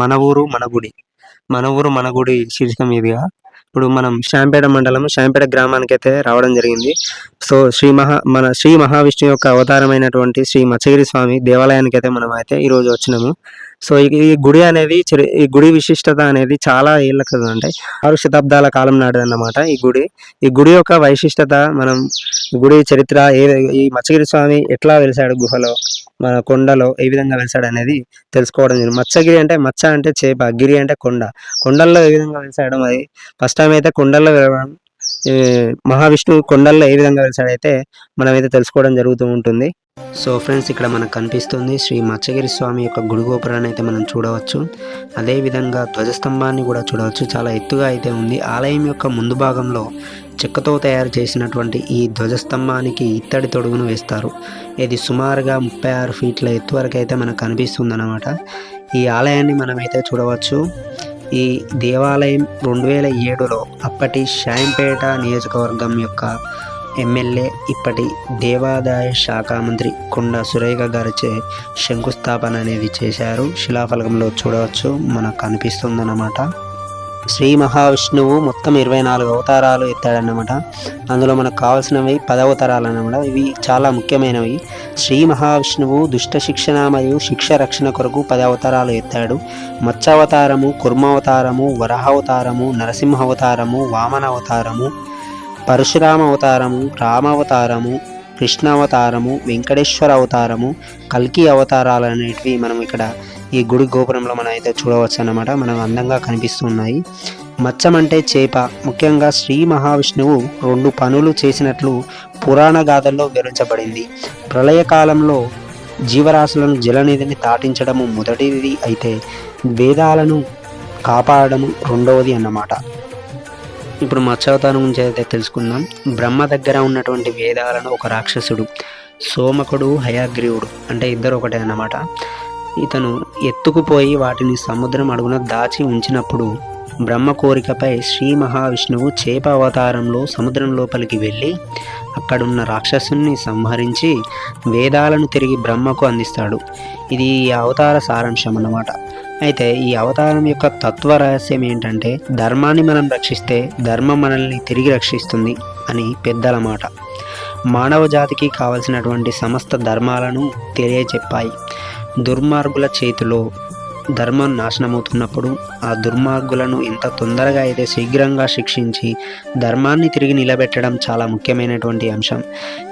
మన ఊరు మన గుడి. మన ఊరు మన గుడి శీర్షిక మీదుగా ఇప్పుడు మనం శాంపేట మండలం శాంపేట గ్రామానికి అయితే రావడం జరిగింది. సో శ్రీ మహా మన శ్రీ మహావిష్ణు యొక్క అవతారమైనటువంటి శ్రీ మత్స్యగిరి స్వామి దేవాలయానికి అయితే మనం అయితే ఈ రోజు వచ్చినాము. సో ఈ ఈ గుడి అనేది చరి- ఈ గుడి విశిష్టత అనేది చాలా ఏళ్ళ క్రితం అంటే ఆరు శతాబ్దాల కాలం నాటిది అన్నమాట ఈ గుడి. ఈ గుడి యొక్క వైశిష్టత మనం గుడి చరిత్ర ఏ ఈ మత్స్యగిరి స్వామి ఎట్లా వెలిసాడు గుహలో మన కొండలో ఏ విధంగా వెలిసాడు అనేది తెలుసుకోవడం జరిగింది. మత్స్యగిరి అంటే మత్స్య అంటే చేప గిరి అంటే కొండ. కొండల్లో ఏ విధంగా వెలిసాడు అది ఫస్ట్ టైం అయితే కొండల్లో వెళ్ళడం ఈ మహావిష్ణువు కొండల్లో ఏ విధంగా వెలిసాడైతే మనమైతే తెలుసుకోవడం జరుగుతూ ఉంటుంది. సో ఫ్రెండ్స్ ఇక్కడ మనకు కనిపిస్తుంది శ్రీ మత్స్యగిరి స్వామి యొక్క గుడి గోపురాన్ని అయితే మనం చూడవచ్చు. అదే విధంగా ధ్వజస్తంభాన్ని కూడా చూడవచ్చు. చాలా ఎత్తుగా అయితే ఉంది. ఆలయం యొక్క ముందు భాగంలో చెక్కతో తయారు చేసినటువంటి ఈ ధ్వజస్తంభానికి ఇత్తడి తొడుగును వేస్తారు. ఇది సుమారుగా ముప్పై ఆరు ఫీట్ల ఎత్తు వరకు అయితే మనకు కనిపిస్తుంది అన్నమాట ఈ ఆలయాన్ని మనమైతే చూడవచ్చు. ఈ దేవాలయం రెండు వేల ఏడులో అప్పటి షాయంపేట నియోజకవర్గం యొక్క ఎమ్మెల్యే ఇప్పటి దేవాదాయ శాఖ మంత్రి కొండ సురేఖ గారిచే శంకుస్థాపన అనేది చేశారు. శిలాఫలకంలో చూడవచ్చు మనకు కనిపిస్తుందన్నమాట. శ్రీ మహావిష్ణువు మొత్తం ఇరవై నాలుగు అవతారాలు ఎత్తాడన్నమాట. అందులో మనకు కావాల్సినవి పదవతారాలు అన్నమాట ఇవి చాలా ముఖ్యమైనవి. శ్రీ మహావిష్ణువు దుష్ట శిక్షణ మరియు శిక్ష రక్షణ కొరకు పదవతారాలు అవతారాలు ఎత్తాడు. మత్స్యావతారము కుర్మావతారము నరసింహ నరసింహావతారము వామన అవతారము పరశురామ అవతారము రామావతారము కృష్ణావతారము వెంకటేశ్వర అవతారము కల్కి అవతారాలు అనేటివి మనం ఇక్కడ ఈ గుడి గోపురంలో మనం అయితే చూడవచ్చు అన్నమాట. మనకు అందంగా కనిపిస్తున్నాయి. మచ్చం అంటే చేప. ముఖ్యంగా శ్రీ మహావిష్ణువు రెండు పనులు చేసినట్లు పురాణ గాథల్లో వివరించబడింది. ప్రళయకాలంలో జీవరాశులను జలనిధిని దాటించడము మొదటిది అయితే వేదాలను కాపాడడము రెండవది అన్నమాట. ఇప్పుడు మత్స్యావతారం గురించి అయితే తెలుసుకుందాం. బ్రహ్మ దగ్గర ఉన్నటువంటి వేదాలను ఒక రాక్షసుడు సోమకుడు హయాగ్రీవుడు అంటే ఇద్దరు ఒకటే అన్నమాట. ఇతను ఎత్తుకుపోయి వాటిని సముద్రం అడుగున దాచి ఉంచినప్పుడు బ్రహ్మ కోరికపై శ్రీ మహావిష్ణువు చేప అవతారంలో సముద్రం లోపలికి వెళ్ళి అక్కడున్న రాక్షసుని సంహరించి వేదాలను తిరిగి బ్రహ్మకు అందిస్తాడు. ఇది ఈ అవతార సారాంశం అన్నమాట. అయితే ఈ అవతారం యొక్క తత్వ రహస్యం ఏంటంటే ధర్మాన్ని మనం రక్షిస్తే ధర్మం మనల్ని తిరిగి రక్షిస్తుంది అని పెద్దల మాట. మానవ జాతికి కావలసినటువంటి సమస్త ధర్మాలను తెలియచెప్పాయి. దుర్మార్గుల చేతిలో ధర్మం నాశనమవుతున్నప్పుడు ఆ దుర్మార్గులను ఎంత తొందరగా అయితే శీఘ్రంగా శిక్షించి ధర్మాన్ని తిరిగి నిలబెట్టడం చాలా ముఖ్యమైనటువంటి అంశం.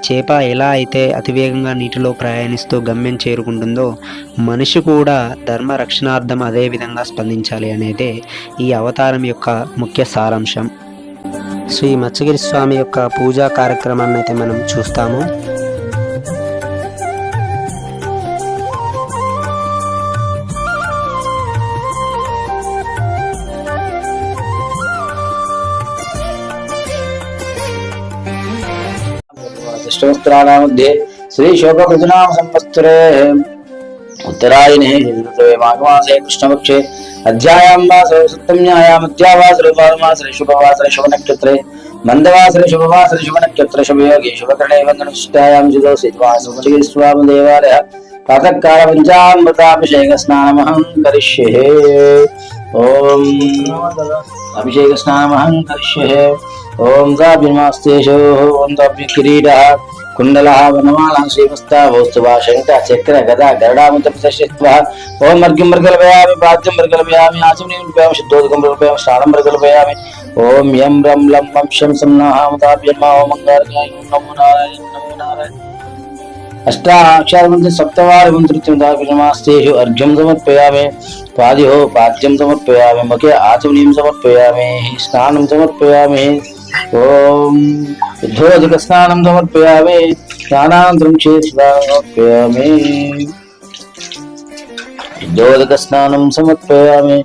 చేప ఎలా అయితే అతివేగంగా నీటిలో ప్రయాణిస్తూ గమ్యం చేరుకుంటుందో మనిషి కూడా ధర్మ రక్షణార్థం అదే విధంగా స్పందించాలి అనేదే ఈ అవతారం యొక్క ముఖ్య సారాంశం. శ్రీ మత్స్యగిరి స్వామి యొక్క పూజా కార్యక్రమాన్ని అయితే మనం చూస్తాము. ष्टवस्त्राणामध्ये श्रीशोभकृतनाम संवत्सरे उत्तरायणे माघमासे कृष्णपक्षे। अध्यायां वासरे सप्तम्यायाम् अध्यावासरे पादमासरे शुभवासरे शुभनक्षत्रे। मन्दवासरे शुभवासरे शुभनक्षत्र शुभयोगे शुभकरणे वन्दनविशिष्टायां जिदोषित्वासुमलिस्वामदेवालयः प्रातःकाल पञ्चामृताभिषेकस्नानमहं करिष्ये। करिष्ये। ॐ दाभिर्मास्तेषोः ॐ दाभ्यकिरीटः कुण्डलः वनमालः श्रीमस्ता भौस्तुभा शङ्खः चक्र गदा गरुडामुद्रप्रदर्शित्वः ॐ मर्ग्यं मृगल्पयामि पाद्यं मृगल्पयामि आचमनीं रूपयामि शुद्धोदकं मृगल्पयामि स्नानं मृगल्पयामि ॐ यं रं लं वं शं सं नः मुदाभ्यन्मा ॐ नमो नारायण नमो नारायण। अष्टाक्षरमन्त्र सप्तवारमन्त्रित्यं दाभिर्मास्तेषु अर्घ्यं समर्पयामि, पादिहो पाद्यं समर्पयामि मुखे आचमनीं ॐ युद्धोदकस्नानं समर्पयामि स्नानानन्तरं क्षेत्रस्नानं समर्पयामि युद्धोदकस्नानं समर्पयामि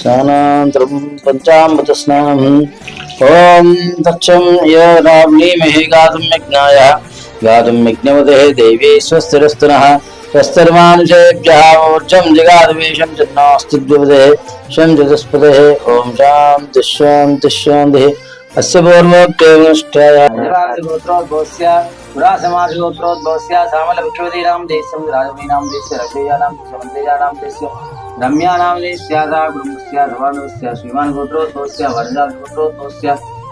स्नानानन्तरं पञ्चामृतस्नानम् ॐ तच्छं य गातुं यज्ञाय गातुं ऊर्जं जगादवेशं द्विपदे शं ॐ રમ્યાનામ દેશ્યા બ્રહ્મસ્યા ધવાનોસ્યા શ્રીમાન ગોત્રોત્વસ્યા વરદાન ગોત્રોત્વસ્યા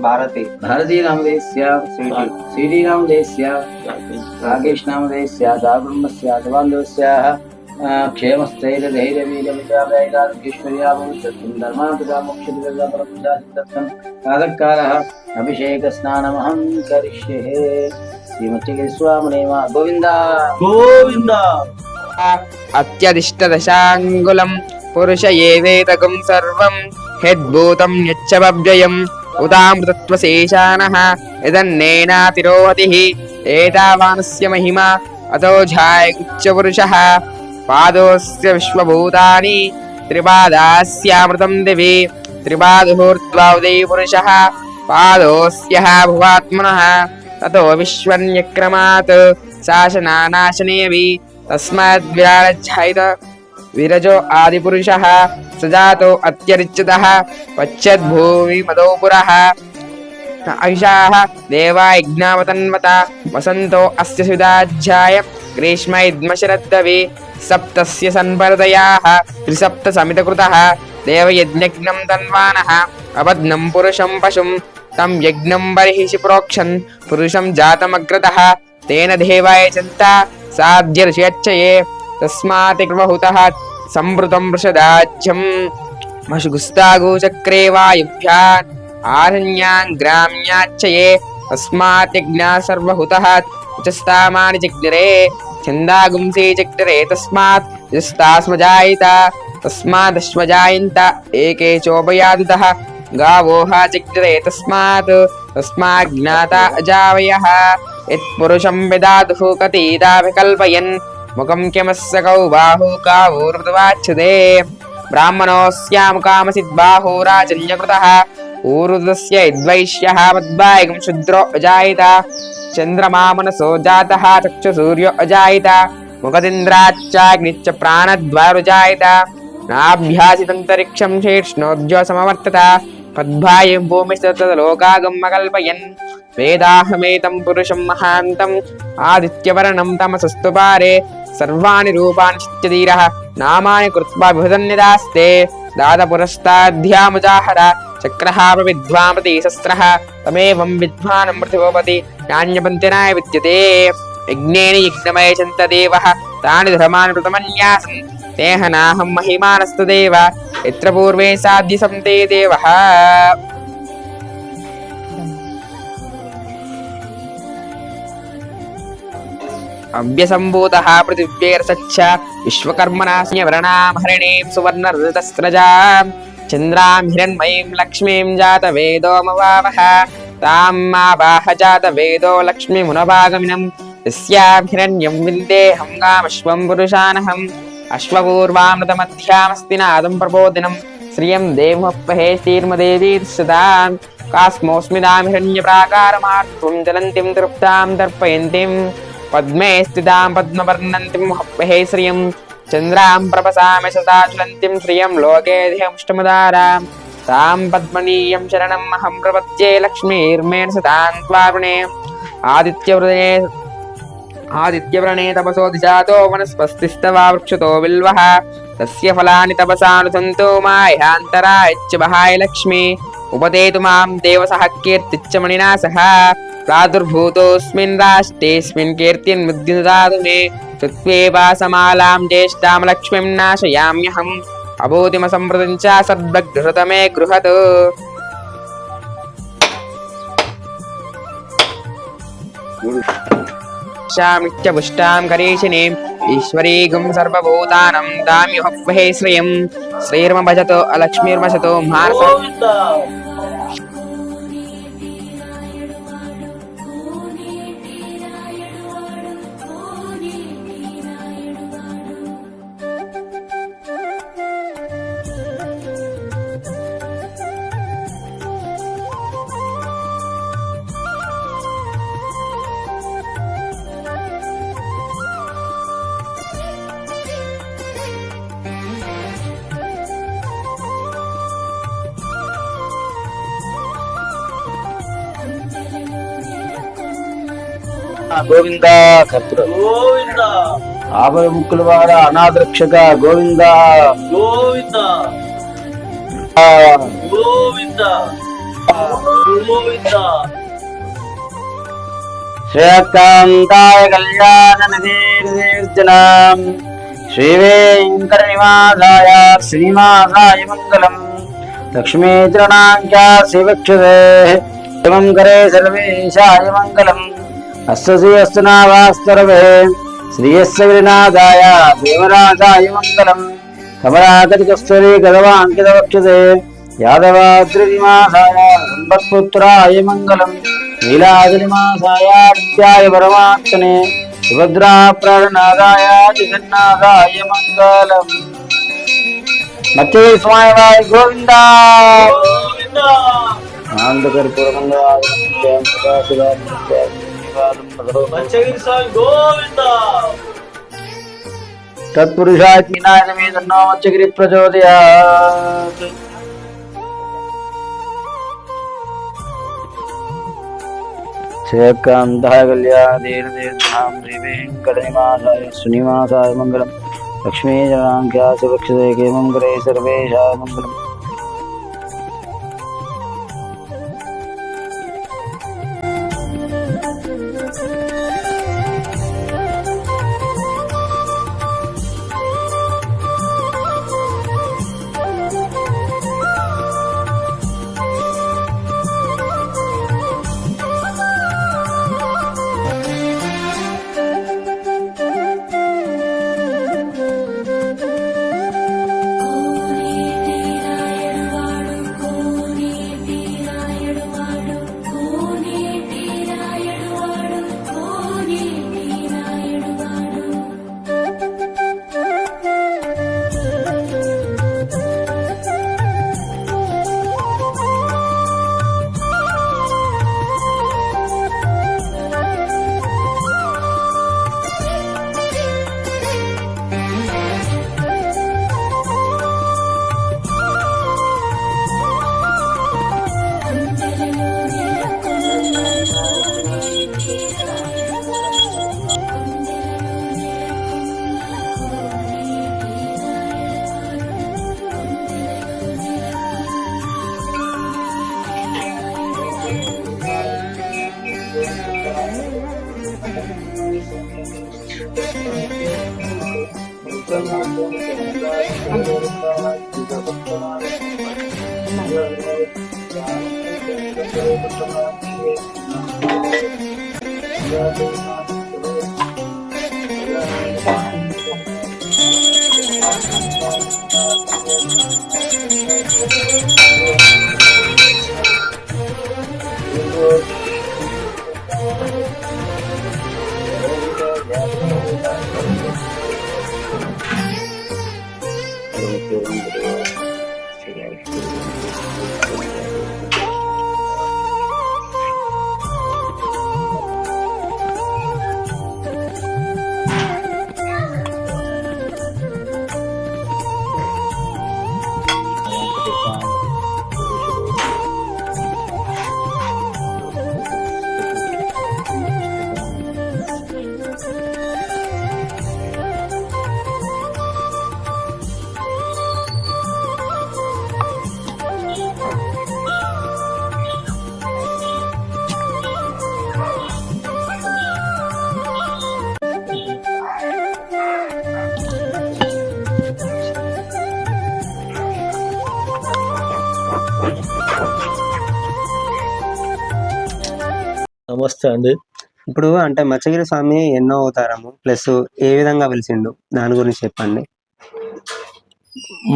భారతి. భారతీ నామధేస్య శ్రీటీ నామధేస్య రాకేష్ నామధేస్య దాగుణస్య ధవాంధస్య క్షేమస్థైర్ధైర్యీరవిజావేదాశ్వర్యామోక్షామోక్షాజితం అభిషేకస్నానమహం కరిష్యే. శ్రీమతిగిరిస్వామినే మా గోవింద. గోవింద అత్యదిష్టదశాంగులం పురుష ఏవేదకం సర్వం. హెద్భూతం యచ్చవ్యయం ఉదామృతత్వశేషానః యదన్నేనాతిరోహతి ఏతావానస్య మహిమా అతో ఝాయగుచ్చపురుషः పాదోస్య విశ్వభూతాని త్రిపాదాస్యామృతం దివి త్రిపాదుహూర్ధ్వౌదై పురుషः పాదోస్య భువాత్మనः తతో విశ్వన్యక్రమాత్ శాసనానాశనేవి తస్మాద్విరాజ్యాయిత విరజో ఆదిపురుష సజాతో అత్యరిచ్యుతः పశ్చద్భూమి మదోపుర పురः ఐషాः దేవా యజ్ఞావతన్వత వసంతో అస్య సుధాధ్యాయ గ్రీష్మ ఇద్మశరద్దవి సప్తస్య సన్పరదయాः త్రిసప్త సమితకృత దేవయజ్ఞజ్ఞం తన్వానः అబధ్నం పురుషం పశుం తం యజ్ఞం బర్హిషి ప్రోక్షన్ పురుషం జాతమగ్రతः తేన దేవాయ చింత సాధ్య ఋషయచ్చయే తస్మాత్ కృమహుతः సంభృతం వృషదాజ్యం మషుగుస్తాగోచక్రే వాయుభ్యాన్ ఆరణ్యాన్ గ్రామ్యాచ్చయే తస్మాత్ సర్వహుత ఉచస్తామాని చక్రే ఛందాగుంసే చక్రే తస్మాత్ యస్తాస్మజాయిత తస్మాదశ్వజాయంత ఏకే చోపయాదిత గావోహ చక్రే తస్మాత్ తస్మాజ్ఞాత అజావయ. యత్పురుషం విదాదుః కతీదా వికల్పయన్ ముఖం కిమస్య కౌ బాహు బ్రాహ్మణోస్యాము బ్రాహ్మణోస్యాముకామసిద్బాహో రాజన్యకృతः. ఊరుదస్య ఇద్వైష్య మద్వాయికం శుద్రో అజాయిత. చంద్రమా మనసో జాతः చక్షుసూర్యో అజాయిత. ముఖదింద్రాచ్చాగ్నిశ్చ ప్రాణద్వారుజాయిత. నాభ్యాసితంతరిక్షం శీర్ష్ణోద్యో సమవర్తత. పద్భాయం భూమిస్తోకాగమ్మకల్పయన్ వేదాహమేతం పురుషం మహాంతం. ఆదిత్యవర్ణం తమసస్తు పారే. సర్వాణి రూపాణి చిత్యధీరः నామాని కృత్వా విభజన్యదాస్తే దాతపురస్తాధ్యాముజాహర చక్రహాప ప్రవిద్వామతి శస్త్రः. తమేవం విద్వానం పృథివోపతి. నాణ్యపంతినాయ విద్యతే. యజ్ఞేన యజ్ఞమయ చంత దేవः. తాని ధర్మాన్ ప్రథమన్యాసన్ తేహనాహం మహిమానస్తు దేవ. యత్ర పూర్వే సాధ్య సంతే దేవ. అవ్యసంభూతः పృథివ్యేర్సచ్చ విశ్వకర్మణాస్య వ్రణాం హరిణీం చంద్రాం హిరణ్మయీం లక్ష్మీం జాత వేదోమవావహ తాం మావాహ జాతవేదో లక్ష్మీమునభాగమినం యస్యాం హిరణ్యం విందేహం గామశ్వం పురుషానహం అశ్వపూర్వామృతమధ్యామస్తి నాదం ప్రబోధినం శ్రియం దేవమప్పహే శ్రీర్మదేవీ సదాం కాస్మోస్మిదాం హిరణ్యప్రాకారమార్త్వం చలంతిం తృప్తాం తర్పయంతిం పద్మే స్థితాం పద్మవర్ణంతిం హే శ్రియం చంద్రాం ప్రపసామి సదాచులంతిం శ్రియం లోకేధిహముష్టముదారాం తాం పద్మనీయం శరణం అహం ప్రపత్యే లక్ష్మీర్మేణ సదాం త్వారుణే ఆదిత్యవృదయే ఆదిత్యవ్రణే తపసో దిశాతో వనస్పస్తిస్తవా వృక్షతో బిల్వః తస్య ఫలాని తపసానుసంతో మాయాంతరాయచ్చ బహాయ లక్ష్మి ఉపదేతు మాం దేవసః కీర్తిచ్చ మణినా సహ ప్రాదుర్భూతోऽస్మిన్ రాష్ట్రేऽస్మిన్ కీర్తిన్ముద్యుదాతు మే చుత్వేవాసమాలాం జ్యేష్ఠాం లక్ష్మీం నాశయామ్యహం అభూతిమసంప్రదం చ సద్భగ్ధృత మే గృహత్ శామిత్య పుష్టాం కరీషిణీం ఈశ్వరీగం సర్వభూతానం దామ్యుహే శ్రియం శ్రీర్మ గోవింద కర్పూర గోవింద. ఆపద ముక్కుల వాడ అనాథరక్షక గోవింద. గోవింద. గోవింద. గోవింద. శ్రేయకాంతాయ కళ్యాణ నిధీర్జనాం శ్రీ వెంకట నివాసాయ శ్రీనివాసాయ మంగళం. లక్ష్మీ చరణాంక్యా శివక్షదే శివంకరే సర్వేశాయ మంగళం. శ్రీయస్య గిరినాథాయ దేవరాజాయ మంగళం. కమలాకటికస్తరీ గదవాంకిత వక్షదే యాదవాద్రిమాసాయ సంపత్పుత్రాయ మంగళం. నీలాద్రిమాసాయ నిత్యాయ పరమాత్మనే. సుభద్రా ప్రాణనాదాయ జగన్నాథాయ మంగళం. మచ్చే గోవింద. గోవింద మంచగిరి స్వామి గోవింద తత్పురుషాచీనాయనమేదన్నో మచ్చగిరి ప్రచోదయాత్ శ్రీకాంతాయ కళ్యాణేన దీర్ఘాం శ్రీ వెంకటనివాసాయ శ్రీనివాసాయ మంగళం Lakshmi జనాంఖ్యా Yo hombre, sería el నమస్తే అండి ఇప్పుడు అంటే మచ్చగిరి స్వామి ఎన్నో అవతారము ప్లస్ ఏ విధంగా వెలిసిండు? దాని గురించి చెప్పండి.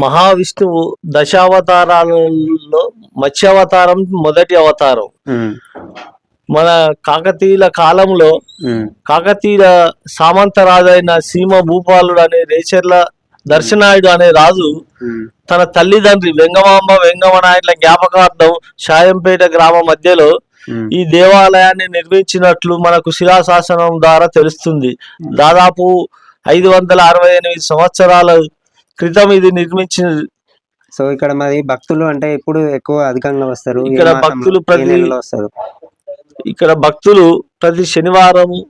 మహావిష్ణువు దశావతారాలలో మత్స్యావతారం మొదటి అవతారం. మన కాకతీయుల కాలంలో కాకతీయుల సామంతరాజైన సీమ భూపాలుడు అనే రేచర్ల దర్శనాయుడు అనే రాజు తన తల్లిదండ్రి వెంగమాంబ వెంగమనాయుడుల జ్ఞాపకార్థం షాయంపేట గ్రామ మధ్యలో ఈ దేవాలయాన్ని నిర్మించినట్లు మనకు శిలాశాసనం ద్వారా తెలుస్తుంది. దాదాపు ఐదు వందల అరవై ఎనిమిది సంవత్సరాల క్రితం ఇది నిర్మించిన సో ఇక్కడ మరి భక్తులు అంటే ఇప్పుడు ఎక్కువ అధికంగా వస్తారు? ఇక్కడ? భక్తులు ప్రతి- ఇక్కడ భక్తులు ప్రతి శనివారం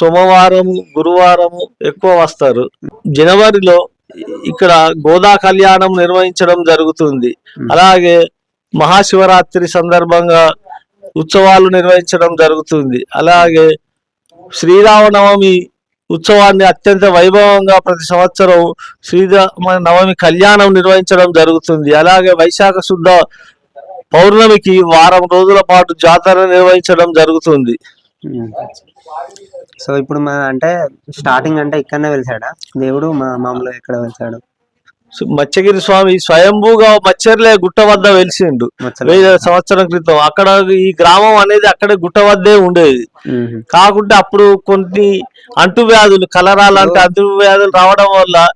సోమవారము గురువారము ఎక్కువ వస్తారు. జనవరిలో ఇక్కడ గోదా కళ్యాణం నిర్వహించడం జరుగుతుంది. అలాగే మహాశివరాత్రి సందర్భంగా ఉత్సవాలు నిర్వహించడం జరుగుతుంది. అలాగే శ్రీరామనవమి ఉత్సవాన్ని అత్యంత వైభవంగా ప్రతి సంవత్సరం శ్రీరామ నవమి కళ్యాణం నిర్వహించడం జరుగుతుంది. అలాగే వైశాఖ శుద్ధ పౌర్ణమికి వారం రోజుల పాటు జాతర నిర్వహించడం జరుగుతుంది. సో ఇప్పుడు మా అంటే స్టార్టింగ్ అంటే ఇక్కడనే వెలిసాడా? దేవుడు మా మామూలుగా ఎక్కడ వెలిసాడు? మత్స్యగిరి స్వామి స్వయంభూగా మచ్చర్లే గుట్ట వద్ద వెలిసిండు. వెయ్యి సంవత్సరం క్రితం. అక్కడ ఈ గ్రామం అనేది అక్కడ గుట్ట వద్దే ఉండేది. కాకుంటే అప్పుడు కొన్ని అంటువ్యాధులు కలరా లాంటి అంటువ్యాధులు రావడం వల్ల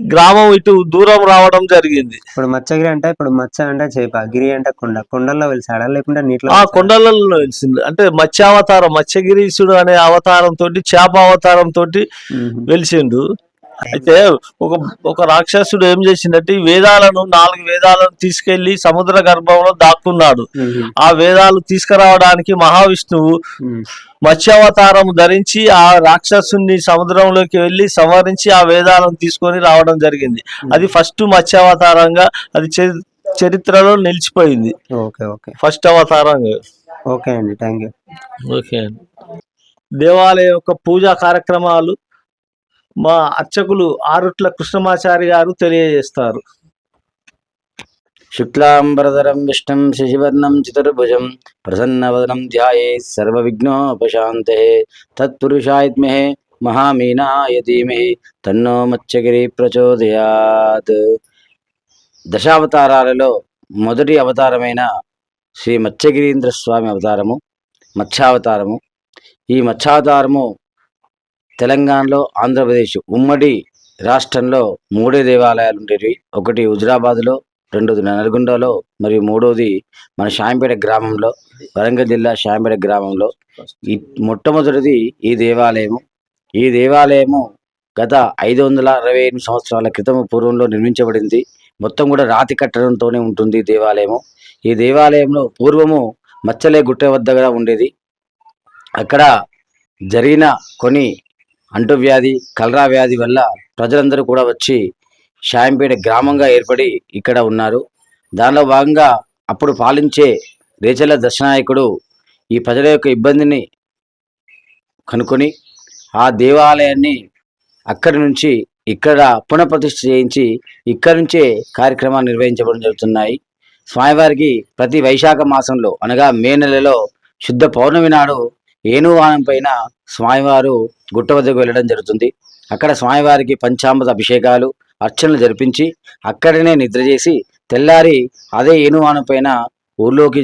గ్రామం ఇటు దూరం రావడం జరిగింది. ఇప్పుడు మత్స్యగిరి అంటే ఇప్పుడు మత్స్య అంటే చేప గిరి అంటే కొండ. కొండల్లో వెలిసాడా లేకుంటే నీటిలో ఆ? కొండలలో వెలిసింది. అంటే మత్స్యావతారం మత్స్యగిరీశుడు అనే అవతారం తోటి చేప అవతారం తోటి. వెలిసిండు. అయితే ఒక ఒక రాక్షసుడు ఏం చేసిందంటే ఈ వేదాలను నాలుగు వేదాలను తీసుకెళ్ళి సముద్ర గర్భంలో దాక్కున్నాడు. ఆ వేదాలు తీసుకురావడానికి మహావిష్ణువు. మత్స్యావతారం ధరించి ఆ రాక్షసుని సముద్రంలోకి వెళ్ళి సంహరించి ఆ వేదాలను తీసుకొని రావడం జరిగింది. అది ఫస్ట్ మత్స్యావతారంగా అది చరి- చరిత్రలో నిలిచిపోయింది. Okay okay. ఫస్ట్ అవతారంగా. ఓకే అండి థ్యాంక్ యూ. ఓకే అండి. దేవాలయం యొక్క పూజా కార్యక్రమాలు మా అర్చకులు ఆరుట్ల కృష్ణమాచారి గారు తెలియజేస్తారు. శుక్లాంబరధరం విష్ణం శశివర్ణం చతుర్భుజం ప్రసన్నవదనం ధ్యాయే సర్వవిఘ్నోపశాంతే. తత్పురుషాయత్మహే మహామీనాయ ధీమహి తన్నో మత్స్యగిరి ప్రచోదయాత్. దశావతారాలలో మొదటి అవతారమైన శ్రీ మత్స్యగిరీంద్ర స్వామి అవతారము మత్స్యావతారము. ఈ మత్స్యావతారము తెలంగాణలో ఆంధ్రప్రదేశ్ ఉమ్మడి రాష్ట్రంలో మూడే దేవాలయాలు ఉండేవి ఒకటి హుజురాబాద్లో రెండోది నల్గొండలో మరియు మూడోది మన శాంపేట గ్రామంలో వరంగల్ జిల్లా శాంపేట గ్రామంలో. ఈ మొట్టమొదటిది ఈ దేవాలయము. ఈ దేవాలయము గత ఐదు వందల అరవై ఎనిమిది సంవత్సరాల క్రితం పూర్వంలో నిర్మించబడింది. మొత్తం కూడా రాతి కట్టడంతోనే ఉంటుంది దేవాలయము. ఈ దేవాలయంలో పూర్వము మచ్చలే గుట్ట వద్దగా ఉండేది. అక్కడ జరిగిన కొన్ని అంటువ్యాధి కలరా వ్యాధి వల్ల ప్రజలందరూ కూడా వచ్చి షాయంపేట గ్రామంగా ఏర్పడి ఇక్కడ ఉన్నారు. దానిలో భాగంగా అప్పుడు పాలించే రేచల దశనాయకుడు ఈ ప్రజల యొక్క ఇబ్బందిని కనుకొని ఆ దేవాలయాన్ని అక్కడి నుంచి ఇక్కడ పునఃప్రతిష్ఠ చేయించి ఇక్కడి నుంచే కార్యక్రమాలు నిర్వహించబడడం జరుగుతున్నాయి. స్వామివారికి ప్రతి వైశాఖ మాసంలో అనగా మే నెలలో శుద్ధ పౌర్ణమి నాడు ఏనువానం పైన స్వామివారు గుట్ట వద్దకు వెళ్ళడం జరుగుతుంది. అక్కడ స్వామివారికి పంచామృత అభిషేకాలు అర్చనలు జరిపించి అక్కడనే నిద్ర చేసి తెల్లారి అదే ఏనువానం పైన ఊర్లోకి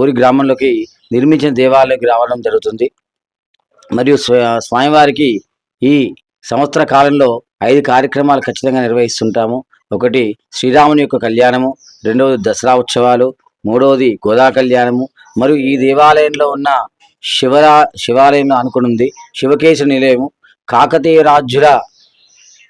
ఊరి గ్రామంలోకి నిర్మించిన దేవాలయంకి రావడం జరుగుతుంది. మరియు స్వ- స్వామివారికి ఈ సంవత్సర కాలంలో ఐదు కార్యక్రమాలు ఖచ్చితంగా నిర్వహిస్తుంటాము. ఒకటి శ్రీరాముని యొక్క కళ్యాణము రెండవది దసరా ఉత్సవాలు మూడవది గోదా కళ్యాణము. మరియు ఈ దేవాలయంలో ఉన్న శివరా శివాలయంలో అనుకుని ఉంది. శివకేశ నిలయము. కాకతీయ రాజుల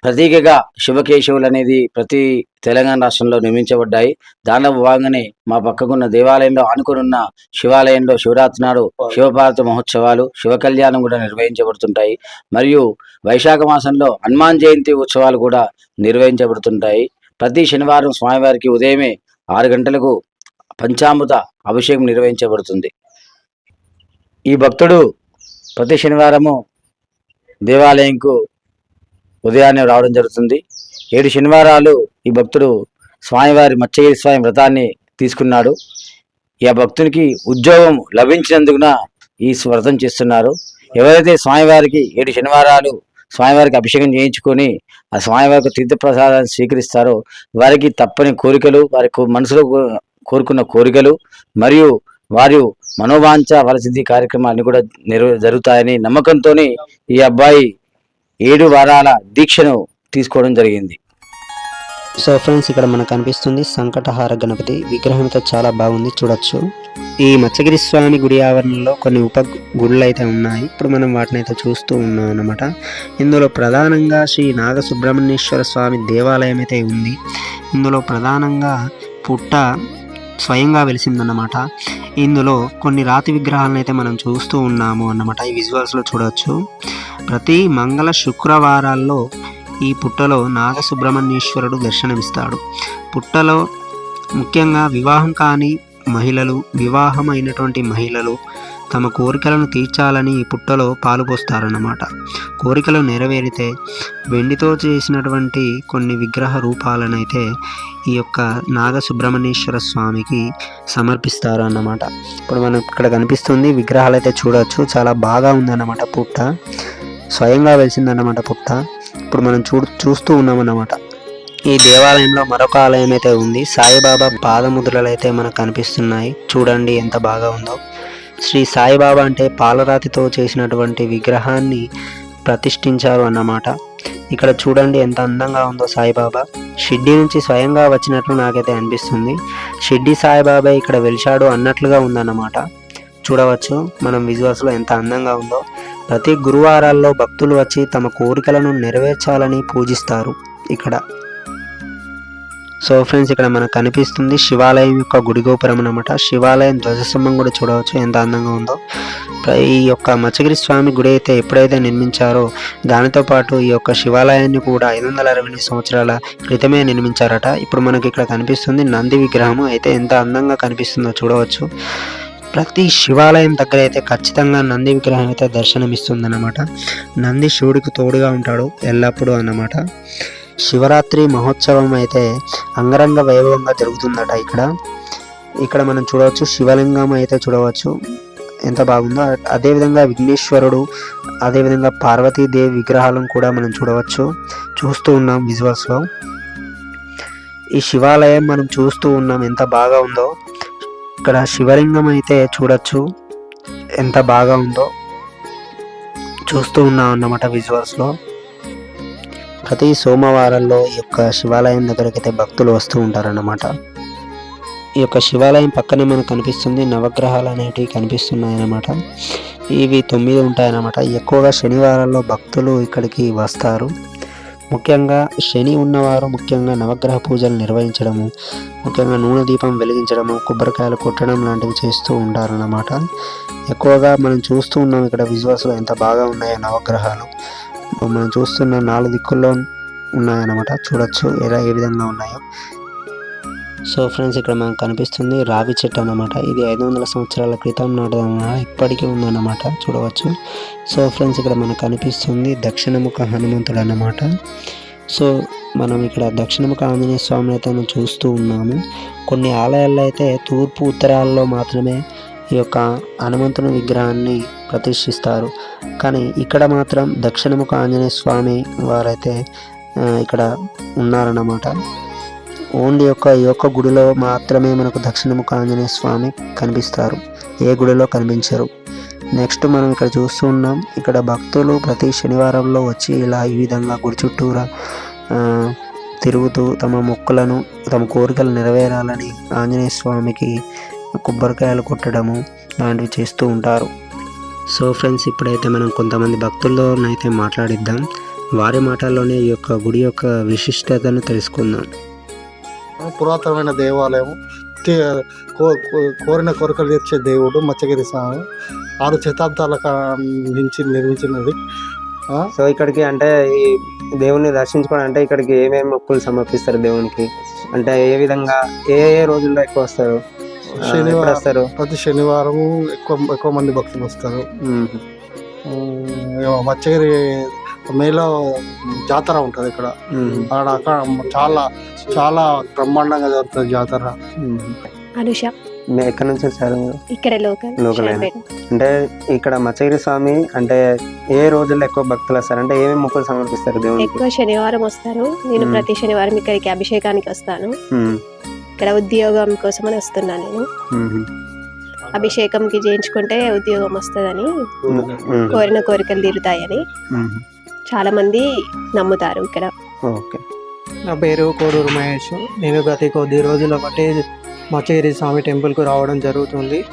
ప్రతీకగా శివకేశవులు అనేది ప్రతి తెలంగాణ రాష్ట్రంలో నిర్మించబడ్డాయి. దానిలో భాగంగానే మా పక్కకున్న దేవాలయంలో ఆనుకుని ఉన్న శివాలయంలో శివరాత్రి నాడు శివపార్వతి మహోత్సవాలు శివ కళ్యాణం కూడా నిర్వహించబడుతుంటాయి. మరియు వైశాఖ మాసంలో హనుమాన్ జయంతి ఉత్సవాలు కూడా నిర్వహించబడుతుంటాయి. ప్రతి శనివారం స్వామివారికి ఉదయమే ఆరు గంటలకు పంచామృత అభిషేకం నిర్వహించబడుతుంది. ఈ భక్తుడు ప్రతి శనివారము దేవాలయంకు ఉదయాన్నే రావడం జరుగుతుంది. ఏడు శనివారాలు ఈ భక్తుడు స్వామివారి మత్స్యగిరి స్వామి వ్రతాన్ని తీసుకున్నాడు. ఈ భక్తునికి ఉద్యోగం లభించినందుకున ఈ వ్రతం చేస్తున్నారు. ఎవరైతే స్వామివారికి ఏడు శనివారాలు స్వామివారికి అభిషేకం చేయించుకొని ఆ స్వామివారికి తీర్థప్రసాదాన్ని స్వీకరిస్తారో వారికి తప్పని కోరికలు వారి మనసులో కోరుకున్న కోరికలు మరియు వారు మనోవాంఛ వలసిద్ధి కార్యక్రమాన్ని కూడా నిర్వ జరుగుతాయని నమ్మకంతో ఈ అబ్బాయి ఏడు వారాల దీక్షను తీసుకోవడం జరిగింది. సో ఫ్రెండ్స్ ఇక్కడ మనకు కనిపిస్తుంది సంకటహార గణపతి. విగ్రహం అయితే చాలా బాగుంది చూడొచ్చు. ఈ మత్స్యగిరి స్వామి గుడి ఆవరణలో కొన్ని ఉప గుళ్ళు అయితే ఉన్నాయి. ఇప్పుడు మనం వాటిని అయితే చూస్తూ ఉన్నాం అన్నమాట. ఇందులో ప్రధానంగా శ్రీ నాగసుబ్రహ్మణ్యేశ్వర స్వామి దేవాలయం అయితే ఉంది. ఇందులో ప్రధానంగా పుట్ట స్వయంగా వెలిసిందన్నమాట. ఇందులో కొన్ని రాతి విగ్రహాలను అయితే మనం చూస్తూ ఉన్నాము అన్నమాట. ఈ విజువల్స్లో చూడవచ్చు ప్రతి మంగళ శుక్రవారాల్లో ఈ పుట్టలో నాగసుబ్రహ్మణ్యేశ్వరుడు దర్శనమిస్తాడు. పుట్టలో ముఖ్యంగా వివాహం కాని మహిళలు వివాహం అయినటువంటి మహిళలు తమ కోరికలను తీర్చాలని ఈ పుట్టలో పాలుపోస్తారన్నమాట. కోరికలు నెరవేరితే వెండితో చేసినటువంటి కొన్ని విగ్రహ రూపాలనైతే ఈ యొక్క నాగసుబ్రహ్మణ్యేశ్వర స్వామికి సమర్పిస్తారు అన్నమాట ఇప్పుడు మనం ఇక్కడ కనిపిస్తుంది విగ్రహాలు అయితే చూడవచ్చు చాలా బాగా ఉందన్నమాట పుట్ట. స్వయంగా వెలిసిందన్నమాట పుట్ట. ఇప్పుడు మనం చూ చూస్తూ ఉన్నామన్నమాట. ఈ దేవాలయంలో మరొక ఆలయం అయితే ఉంది. సాయిబాబా పాదముద్రలు అయితే మనకు కనిపిస్తున్నాయి. చూడండి ఎంత బాగా ఉందో. శ్రీ సాయిబాబా అంటే పాలరాతితో చేసినటువంటి విగ్రహాన్ని ప్రతిష్ఠించారు అన్నమాట. ఇక్కడ చూడండి ఎంత అందంగా ఉందో సాయిబాబా. షిడ్డి నుంచి స్వయంగా వచ్చినట్లు నాకైతే అనిపిస్తుంది. షిడ్డి సాయిబాబా ఇక్కడ వెలిశాడు అన్నట్లుగా ఉందన్నమాట. చూడవచ్చు మనం విజువల్స్లో ఎంత అందంగా ఉందో. ప్రతి గురువారాల్లో భక్తులు వచ్చి తమ కోరికలను నెరవేర్చాలని పూజిస్తారు ఇక్కడ. సో ఫ్రెండ్స్ ఇక్కడ మనకు కనిపిస్తుంది శివాలయం యొక్క గుడి గోపురం అనమాట శివాలయం ధ్వజస్తంభం కూడా చూడవచ్చు ఎంత అందంగా ఉందో. ప్ర- ఈ యొక్క మత్స్యగిరి స్వామి గుడి అయితే ఎప్పుడైతే నిర్మించారో దానితో పాటు ఈ యొక్క శివాలయాన్ని కూడా ఐదు వందల అరవై ఎనిమిది సంవత్సరాల క్రితమే నిర్మించారట. ఇప్పుడు మనకి ఇక్కడ కనిపిస్తుంది నంది విగ్రహం అయితే ఎంత అందంగా కనిపిస్తుందో చూడవచ్చు. ప్రతి శివాలయం దగ్గర అయితే ఖచ్చితంగా నంది విగ్రహం అయితే దర్శనమిస్తుంది అన్నమాట నంది శివుడికి తోడుగా ఉంటాడు ఎల్లప్పుడూ అన్నమాట. శివరాత్రి మహోత్సవం అయితే అంగరంగ వైభవంగా జరుగుతుందట ఇక్కడ. ఇక్కడ మనం చూడవచ్చు శివలింగం అయితే చూడవచ్చు. ఎంత బాగుందో. అదేవిధంగా విఘ్నేశ్వరుడు అదేవిధంగా పార్వతీదేవి విగ్రహాలను కూడా మనం చూడవచ్చు. చూస్తూ ఉన్నాం విజువల్స్లో ఈ శివాలయం మనం చూస్తూ ఉన్నాం ఎంత బాగా ఉందో. ఇక్కడ శివలింగం అయితే చూడొచ్చు. ఎంత బాగా ఉందో. చూస్తూ ఉన్నాం అన్నమాట విజువల్స్లో ప్రతి సోమవారాల్లో ఈ యొక్క శివాలయం దగ్గరికి అయితే భక్తులు వస్తూ ఉంటారన్నమాట. ఈ యొక్క శివాలయం పక్కనే మనకు కనిపిస్తుంది నవగ్రహాలు అనేటివి కనిపిస్తున్నాయి అన్నమాట ఇవి తొమ్మిది ఉంటాయన్నమాట. ఎక్కువగా శనివారాల్లో భక్తులు ఇక్కడికి వస్తారు. ముఖ్యంగా శని ఉన్నవారు ముఖ్యంగా నవగ్రహ పూజలు నిర్వహించడము ముఖ్యంగా నూనె దీపం వెలిగించడము కొబ్బరికాయలు కొట్టడం లాంటివి చేస్తూ ఉంటారన్నమాట. ఎక్కువగా మనం చూస్తూ ఉన్నాం ఇక్కడ విజువల్స్లో ఎంత బాగా ఉన్నాయో నవగ్రహాలు. మనం చూస్తున్న నాలుగు దిక్కుల్లో ఉన్నాయన్నమాట. చూడొచ్చు ఎలా ఏ విధంగా ఉన్నాయో. సో ఫ్రెండ్స్ ఇక్కడ మనకు కనిపిస్తుంది రావి చెట్టు అన్నమాట. ఇది ఐదు వందల సంవత్సరాల క్రితం నాటదన్నమాట. ఇప్పటికీ ఉందన్నమాట. చూడవచ్చు. సో ఫ్రెండ్స్ ఇక్కడ మనకు కనిపిస్తుంది దక్షిణముఖ హనుమంతుడు అన్నమాట. సో మనం ఇక్కడ దక్షిణముఖ ఆంజనేయ స్వామిని అయితే మనం చూస్తూ ఉన్నాము. కొన్ని ఆలయాల్లో అయితే తూర్పు ఉత్తరాల్లో మాత్రమే ఈ యొక్క హనుమంతుని విగ్రహాన్ని ప్రతిష్ఠిస్తారు. కానీ ఇక్కడ మాత్రం దక్షిణముఖ ఆంజనేయ స్వామి వారైతే ఇక్కడ ఉన్నారన్నమాట. ఓన్లీ యొక్క ఈ యొక్క గుడిలో మాత్రమే మనకు దక్షిణముఖ ఆంజనేయ స్వామి కనిపిస్తారు. ఏ గుడిలో కనిపించరు. నెక్స్ట్ మనం ఇక్కడ చూస్తూ ఉన్నాం ఇక్కడ భక్తులు ప్రతి శనివారంలో వచ్చి ఇలా ఈ విధంగా గుడి చుట్టూరా తిరుగుతూ తమ మొక్కులను తమ కోరికలు నెరవేరాలని ఆంజనేయ స్వామికి కొబ్బరికాయలు కొట్టడము లాంటివి చేస్తూ ఉంటారు. సో ఫ్రెండ్స్ ఇప్పుడైతే మనం కొంతమంది భక్తుల్లోనైతే మాట్లాడిద్దాం. వారి మాటల్లోనే ఈ యొక్క గుడి యొక్క విశిష్టతను తెలుసుకుందాం. పురాతనమైన దేవాలయం తి- కో- కో- కోరిన కోరికలు తీర్చే దేవుడు మచ్చగిరి స్వామి. ఆరు శతాబ్దాల కా- నుంచి నిర్మించినది. ఆ, సో ఇక్కడికి అంటే ఈ దేవుని దర్శించుకోవడం అంటే ఇక్కడికి ఏమేమి మొక్కులు సమర్పిస్తారు దేవునికి? అంటే ఏ విధంగా ఏ ఏ రోజుల్లో ఎక్కువ వస్తారు? శనివారం వస్తారు? ప్రతి శనివారం ఎక్కువ ఎక్కువ మంది భక్తులు వస్తారు. మచ్చగిరి మేలో జాతర ఉంటుంది ఇక్కడ. ఆడ అక్కడ చాలా చాలా బ్రహ్మాండంగా జరుగుతుంది జాతర. మ్మ్. అనుష. ఎక్కడి నుంచి వచ్చారు ఇక్కడ లోకల్. అంటే ఇక్కడ మచ్చగిరి స్వామి అంటే ఏ రోజుల్లో ఎక్కువ భక్తులు వస్తారు? అంటే ఏమేమి మొక్కులు సమర్పిస్తారు దేవునికి? ఎక్కువ శనివారం వస్తారు. నేను. ప్రతి శనివారం ఇక్కడికి అభిషేకానికి వస్తాను. ఇక్కడ ఉద్యోగం కోసమని వస్తున్నాను నేను. అభిషేకంకి చేయించుకుంటే ఉద్యోగం వస్తుందని. కోరిన కోరికలు తీరుతాయని. చాలా మంది నమ్ముతారు ఇక్కడ. ఓకే. నా పేరు కోడూరు మహేష్. నేను గత కొద్ది రోజుల బట్టి మచగిరి స్వామి టెంపుల్కు రావడం జరుగుతుంది.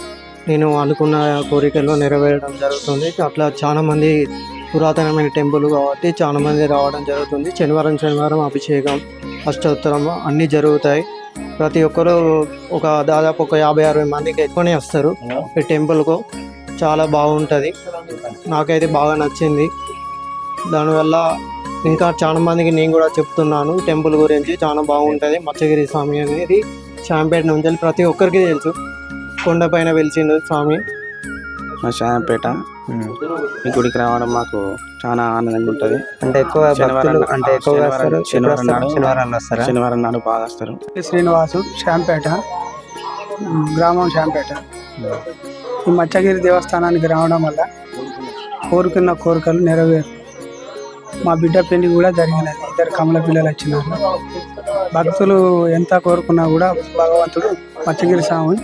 నేను అనుకున్న కోరికలు నెరవేరడం జరుగుతుంది. అట్లా చాలా మంది పురాతనమైన టెంపుల్ కాబట్టి చాలా మంది రావడం జరుగుతుంది. శనివారం శనివారం అభిషేకం అష్టోత్తరం అన్నీ జరుగుతాయి. ప్రతి ఒక్కరు ఒక దాదాపు ఒక యాభై అరవై మందికి ఎక్కువనే వస్తారు. ఈ టెంపుల్కు చాలా బాగుంటుంది. నాకైతే బాగా నచ్చింది. దానివల్ల ఇంకా చాలా మందికి నేను కూడా చెప్తున్నాను టెంపుల్ గురించి చాలా బాగుంటుంది. మచ్చగిరి స్వామి అనేది శాంపేట నుంచి ప్రతి ఒక్కరికి తెలుసు. కొండపైన వెలిసిండు స్వామి. మా శాంపేట ఈ గుడికి రావడం మాకు చాలా ఆనందంగా ఉంటుంది. అంటే ఎక్కువ శనివారం భక్తులు అంటే ఎక్కువగా వస్తారు? శనివారం? నాడు శనివారాలు వస్తారా? శనివారం నాడు బాగా వస్తారు. శ్రీనివాసు శాంపేట గ్రామం శాంపేట ఈ మచ్చగిరి దేవస్థానానికి రావడం వల్ల కోరుకున్న కోరికలు నెరవేరు. మా బిడ్డ పెళ్ళి కూడా జరిగినది. ఇద్దరు కమల పిల్లలు వచ్చినారు. భక్తులు ఎంత కోరుకున్నా కూడా భగవంతుడు మచ్చగిరి స్వామి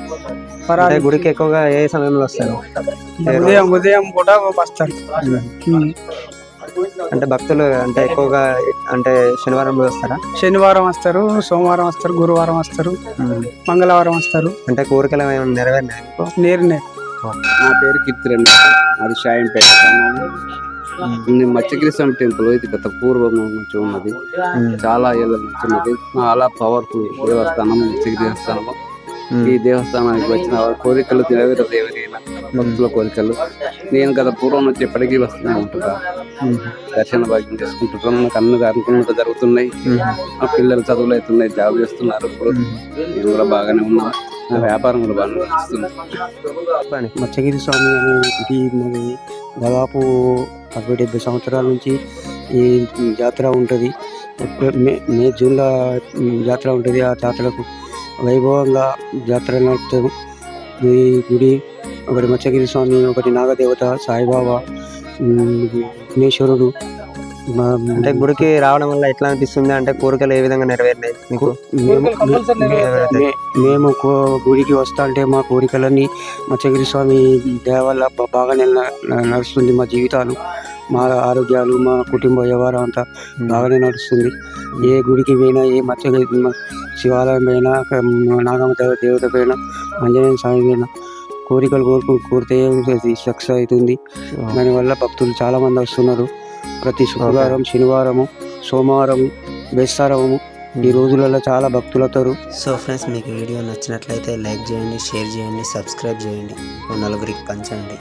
అంటే గుడికి ఎక్కువగా ఏ సమయంలో వస్తారు? ఉదయం ఉదయం కూడా వస్తారు. అంటే భక్తులు అంటే ఎక్కువగా అంటే శనివారం వస్తారా? శనివారం వస్తారు సోమవారం వస్తారు గురువారం వస్తారు మంగళవారం వస్తారు. అంటే కోరికలు ఏమైనా నెరవేరినాయి? మీకు? నేరునే నా పేరు కీర్తిరెడ్డి అది షాయంపేట మత్స్యగిరి స్వామి టెంపుల్. ఇది గత పూర్వం నుంచి ఉన్నది. చాలా ఏళ్ళ నుంచి ఉన్నది. చాలా పవర్ఫుల్ దేవస్థానం మత్స్యగిరి దేవస్థానం. ఈ దేవస్థానానికి వచ్చిన వారి కోరికలు నెరవేరదు ఎవరైనా భక్తుల కోరికలు. నేను గత పూర్వం నుంచి ఎప్పటికీ వస్తూనే ఉంటుందా దర్శన భాగ్యం చేసుకుంటున్నాను నాకు అన్ని అనుకున్నట్టు జరుగుతున్నాయి. మా పిల్లలు చదువులు అవుతున్నాయి జాబ్ చేస్తున్నారు ఇప్పుడు. నేను కూడా బాగానే ఉన్నాను నా వ్యాపారం కూడా బాగానే నడుస్తుంది. మత్స్యగిరి స్వామి అనేది మరి దాదాపు అరవై డెబ్బై సంవత్సరాల నుంచి ఈ జాతర ఉంటుంది. మే మే జూన్లో జాతర ఉంటుంది. ఆ జాతరకు వైభవంగా జాతర నడుపుతాం. ఈ గుడి ఒకటి మత్స్యగిరి స్వామి ఒకటి నాగదేవత సాయిబాబా విఘ్నేశ్వరుడు అంటే గుడికి రావడం వల్ల ఎట్లా అనిపిస్తుంది? అంటే కోరికలు ఏ విధంగా నెరవేరినాయి మీకు? మేము మే- మేము కో- గుడికి వస్తా అంటే మా కోరికలన్నీ మత్స్యగిరి స్వామి దయ వల్ల బాగా నడుస్తుంది మా జీవితాలు మా ఆరోగ్యాలు మా కుటుంబ వ్యవహారం అంతా బాగానే నడుస్తుంది. ఏ గుడికి పోయినా ఏ మత్స్యగిరి మ- శివాలయం పోయినా నాగమ్మ దేవ దేవత పోయినా ఆంజనేయ స్వామి పోయినా కోరికలు కోరుకు కోరితే సక్సెస్ అవుతుంది. దానివల్ల భక్తులు చాలా మంది వస్తున్నారు. ప్రతి శుక్రవారం శనివారము సోమవారం బేస్తారము ఈ రోజులలో చాలా భక్తులు వస్తారు సో ఫ్రెండ్స్ మీకు వీడియో నచ్చినట్లయితే లైక్ చేయండి షేర్ చేయండి సబ్స్క్రైబ్ చేయండి. నలుగురికి పంచండి.